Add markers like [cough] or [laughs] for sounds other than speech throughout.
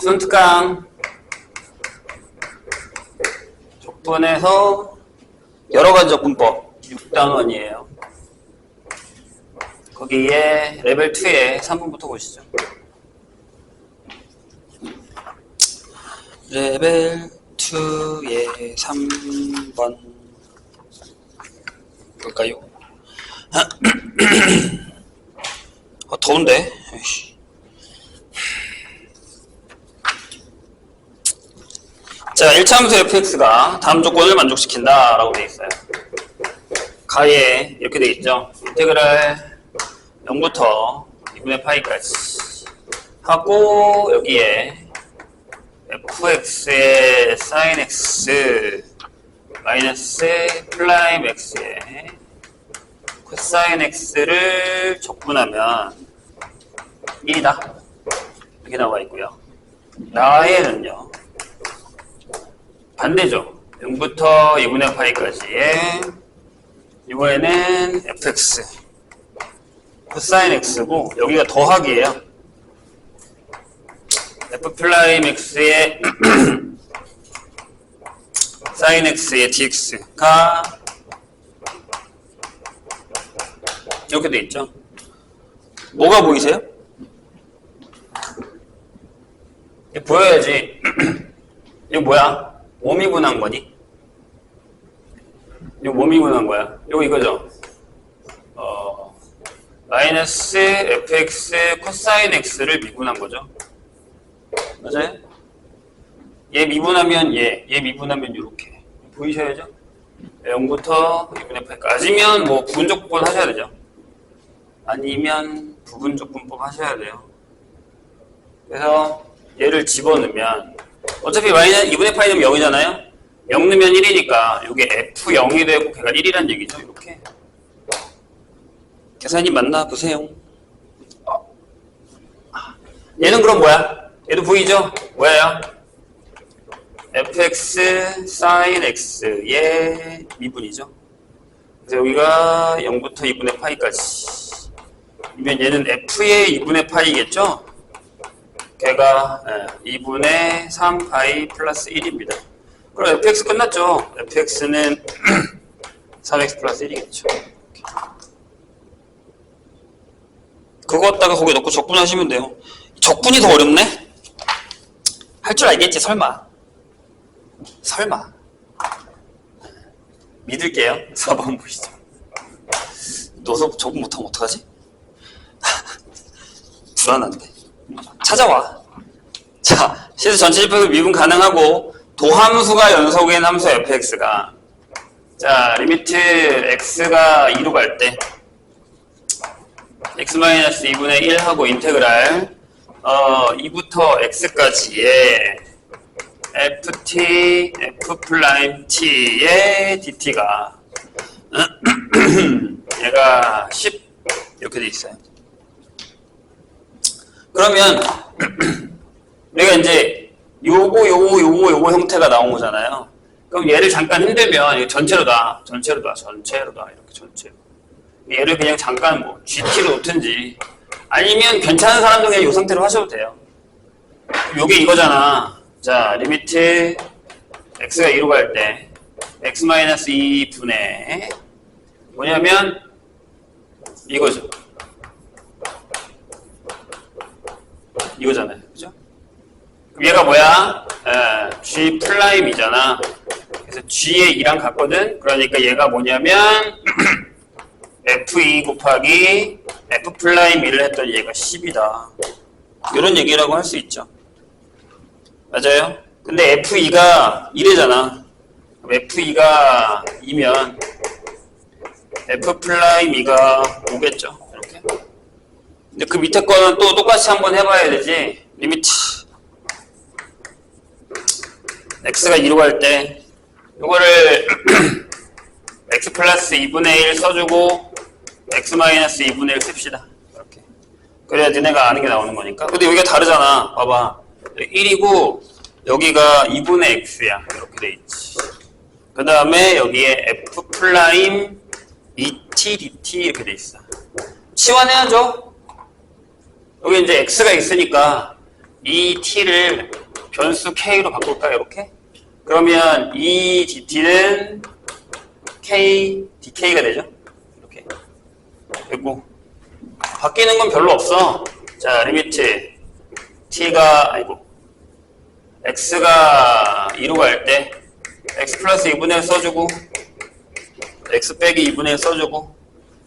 순특강 적분에서 여러 가지 적분법 6단원이에요. 거기에 레벨 2에 3번부터 보시죠. 레벨 2의 3번 볼까요? 아, [clears throat] 더운데? 에이씨. 자, 1차 함수 fx가 다음 조건을 만족시킨다 라고 되어 있어요. 가에 이렇게 되어 있죠. 인테그랄 0부터 2분의 파이까지 하고 여기에 fx의 sin x 마이너스 플라임 x의 코사인 x를 적분하면 1이다. 이렇게 나와 있고요. 나에는요. 반대죠. 0부터 2분의 파이까지의 이번에는 fx 코사인 x고 여기가 더하기예요. f 플라임 x의 sin x의 dx가 이렇게 돼 있죠. 뭐가 보이세요? 보여야지. [clears throat] 이거 뭐야? 몸이 분한 거니? 이거 몸이 분한 거야. 이거 이거죠. 어, 마이너스 fx 코사인 x를 미분한 거죠. 맞아요? 얘 미분하면 얘, 얘 미분하면 이렇게 보이셔야죠? 0부터 2분의 8까지면 뭐 부분적분 하셔야 되죠. 아니면 부분적분법 하셔야 돼요. 그래서 얘를 집어넣으면 어차피 마이너스 2분의 파이 넣으면 0이잖아요? 0 넣으면 1이니까 이게 F0이 되고 걔가 1이란 얘기죠. 이렇게. 계산이 맞나 보세요. 어. 얘는 그럼 뭐야? 얘도 보이죠? 뭐예요? fx sin x의 미분이죠. 그래서 여기가 0부터 2분의 파이까지. 이면 얘는 f의 2분의 파이겠죠? 걔가 2분의 3파이 플러스 1입니다. 그럼 fx 끝났죠? fx는 3x [clears throat] 플러스 1이겠죠. 그거 갖다가 거기 넣고 적분하시면 돼요. 적분이 더 어렵네? 할 줄 알겠지, 설마. 설마. 믿을게요. [laughs] 4번 보시죠. 너서 적응 못하면 어떡하지? [laughs] 불안한데. 찾아와. 자, 실수 전체 집합을 미분 가능하고 도함수가 연속인 함수 fx가 자, 리미트 x가 2로 갈 때 x-2분의 1 하고 인테그랄 어, 2부터 x까지의 ft, f''t의 dt가 [clears throat] 얘가 10 이렇게 돼 있어요. 그러면 [clears throat] 우리가 이제 요거 요거 요거 요거 형태가 나온 거잖아요. 그럼 얘를 잠깐 흔들면 전체로 다 전체로 다 전체로 다 이렇게 전체로 얘를 그냥 잠깐 뭐 GT로 놓든지 아니면 괜찮은 사람도 그냥 이 상태로 하셔도 돼요. 요게 이거잖아. 자 리미트 x가 2로 갈 때 x-2분의 뭐냐면 이거죠. 이거잖아요. 그죠? 그럼 얘가 뭐야? 에, G 플라임이잖아. 그래서 G의 2랑 같거든? 그러니까 얘가 뭐냐면 [clears throat] F2 곱하기 F 플라임 1을 했더니 얘가 10이다. 이런 얘기라고 할 수 있죠. 맞아요? 근데 F2가 1이잖아. F2가 2면 F 플라임 2가 5겠죠. 이렇게. 근데 그 밑에 거는 또 똑같이 한번 해봐야 되지. 리미트. X가 2로 갈 때, 이거를 [clears throat] x 플러스 2분의 1 써주고, x 마이너스 2분의 1 씁시다. 이렇게. 그래야 니네가 아는 게 나오는 거니까. 근데 여기가 다르잖아. 봐봐. 1이고, 여기가 2분의 x야. 이렇게 돼 있지. 그 다음에 여기에 f 플라임 et dt 이렇게 돼 있어. 치환해야죠. 여기 이제 x가 있으니까 이 t를 변수 k로 바꿀까 이렇게? 그러면 이 dt는 k dk가 되죠. 이렇게 되고 바뀌는 건 별로 없어. 자 리미트 t가 아이고 x가 2로 갈 때 x 플러스 2분의 1 써주고 x 빼기 2분의 1 써주고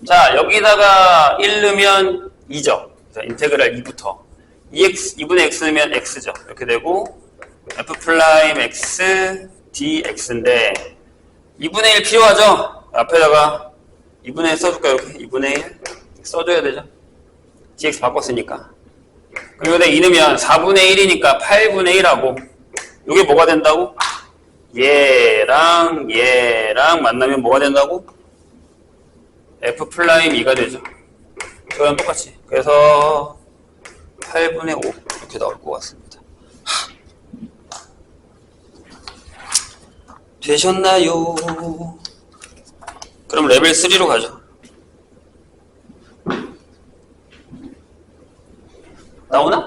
자 여기다가 1 넣으면 2죠 자, 인테그랄 2부터 2x, 2분의 x 넣으면 x죠 이렇게 되고 f 프라임 x dx인데 2분의 1 필요하죠 앞에다가 2분의 1 써줄까요 이렇게 2분의 1 써줘야 되죠 dx 바꿨으니까 그리고 여기다 2 넣으면 4분의 1이니까 8분의 1하고 이게 뭐가 된다고? 얘랑 얘랑 만나면 뭐가 된다고? f 플라임 2가 되죠. 저랑 똑같이. 그래서 8분의 5 이렇게 나올 것 같습니다. 하. 되셨나요? 그럼 레벨 3로 가죠. 나오나?